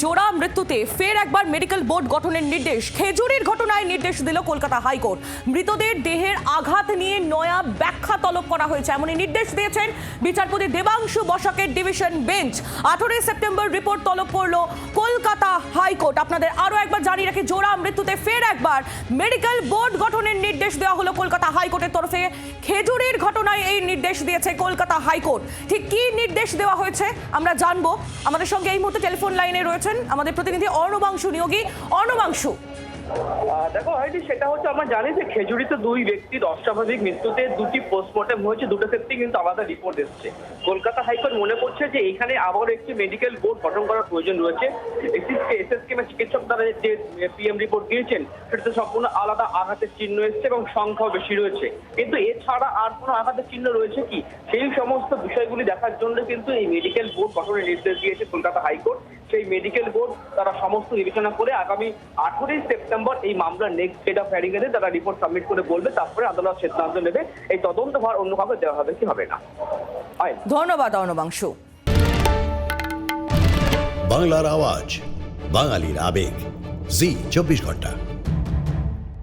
জোড়া মৃত্যুতে ফের একবার মেডিকেল বোর্ড গঠনের নির্দেশ। খেজুরির ঘটনায় নির্দেশ দিল কলকাতা হাইকোর্ট। মৃতদের দেহের আঘাত নিয়ে নয়া ব্যাখ্যা তলব করা হয়েছে। এমনই নির্দেশ দিয়েছেন বিচারপতি দেবাংশু বসাকের ডিভিশন বেঞ্চ। আঠারোই সেপ্টেম্বর রিপোর্ট তলব করল কলকাতা হাইকোর্ট। আপনাদের আরও একবার জানিয়ে রাখি, জোড়া মৃত্যুতে ফের একবার মেডিকেল বোর্ড গঠনের নির্দেশ দেওয়া হলো কলকাতা হাইকোর্টের তরফে। খেজুরির ঘটনায় এই নির্দেশ দিয়েছে কলকাতা হাইকোর্ট। ঠিক কী নির্দেশ দেওয়া হয়েছে আমরা জানব। আমাদের সঙ্গে এই মুহূর্তে টেলিফোন লাইনে রয়েছেন আমাদের প্রতিনিধি অর্ণবাংশু নিয়োগী। অর্ণবাংশু। দেখো হয়তো সেটা হচ্ছে আমরা জানি যে খেজুরিতে দুই ব্যক্তির অস্বাভাবিক মৃত্যুতে দুটি পোস্টমর্টম হয়েছে, দুটো ক্ষেত্রেই কিন্তু আলাদা রিপোর্ট এসছে। কলকাতা হাইকোর্ট মনে করছে যে এখানে আবারও একটি মেডিকেল বোর্ড গঠন করার প্রয়োজন রয়েছে। এসএসকে এসএসকে চিকিৎসক দ্বারা যে পিএম রিপোর্ট দিয়েছেন, সেটাতে সম্পূর্ণ আলাদা আঘাতের চিহ্ন এসছে এবং সংখ্যাও বেশি রয়েছে। কিন্তু এছাড়া আর কোনো আঘাতের চিহ্ন রয়েছে কি? সেই সমস্ত বিষয়গুলি দেখার জন্য কিন্তু এই মেডিকেল বোর্ড গঠনের নির্দেশ দিয়েছে কলকাতা হাইকোর্ট। সেই মেডিকেল বোর্ড তারা সমস্ত বিবেচনা করে আগামী আঠেরোই সেপ্টেম্বর এই মামলার নেক্সট ডেট অফ হ্যারিং এ তারা রিপোর্ট সাবমিট করে বলবে তারপরে আদালত সিদ্ধান্ত নেবে। এই তদন্ত ভার অন্য কাউকে দেওয়া হবে কি হবে না। ধন্যবাদ অর্ণবাংশু বাংলার আওয়াজ বাঙালির আবেগ। জি চব্বিশ ঘণ্টা।